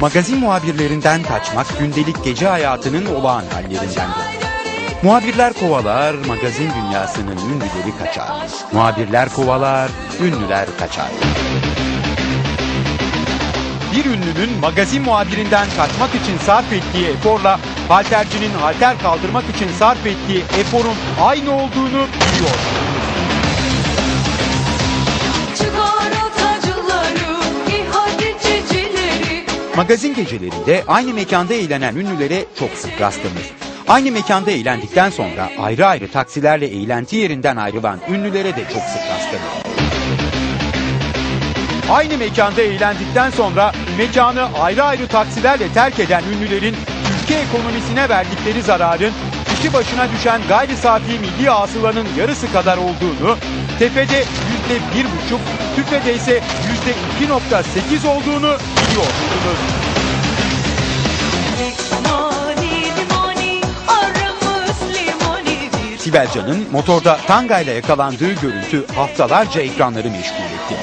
Magazin muhabirlerinden kaçmak gündelik gece hayatının olağan hallerindendir. Muhabirler kovalar, magazin dünyasının ünlüleri kaçar. Muhabirler kovalar, ünlüler kaçar. Bir ünlünün magazin muhabirinden kaçmak için sarf ettiği eforla haltercinin halter kaldırmak için sarf ettiği eforun aynı olduğunu biliyor. Magazin gecelerinde aynı mekanda eğlenen ünlülere çok sık rastlanır. Aynı mekanda eğlendikten sonra ayrı ayrı taksilerle eğlenti yerinden ayrılan ünlülere de çok sık rastlanır. Aynı mekanda eğlendikten sonra mekanı ayrı ayrı taksilerle terk eden ünlülerin ülke ekonomisine verdikleri zararın kişi başına düşen gayri safi milli hasılanın yarısı kadar olduğunu, tepede yüzde bir buçuk, tüfede ise yüzde iki nokta sekiz olduğunu limanidir Sibel Can'ın motorda tangayla yakalandığı görüntü haftalarca ekranları meşgul etti.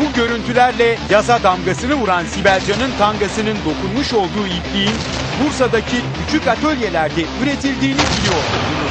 Bu görüntülerle yaza damgasını vuran Sibel Can'ın tangasının dokunmuş olduğu ipliğin Bursa'daki küçük atölyelerde üretildiğini biliyorsunuz.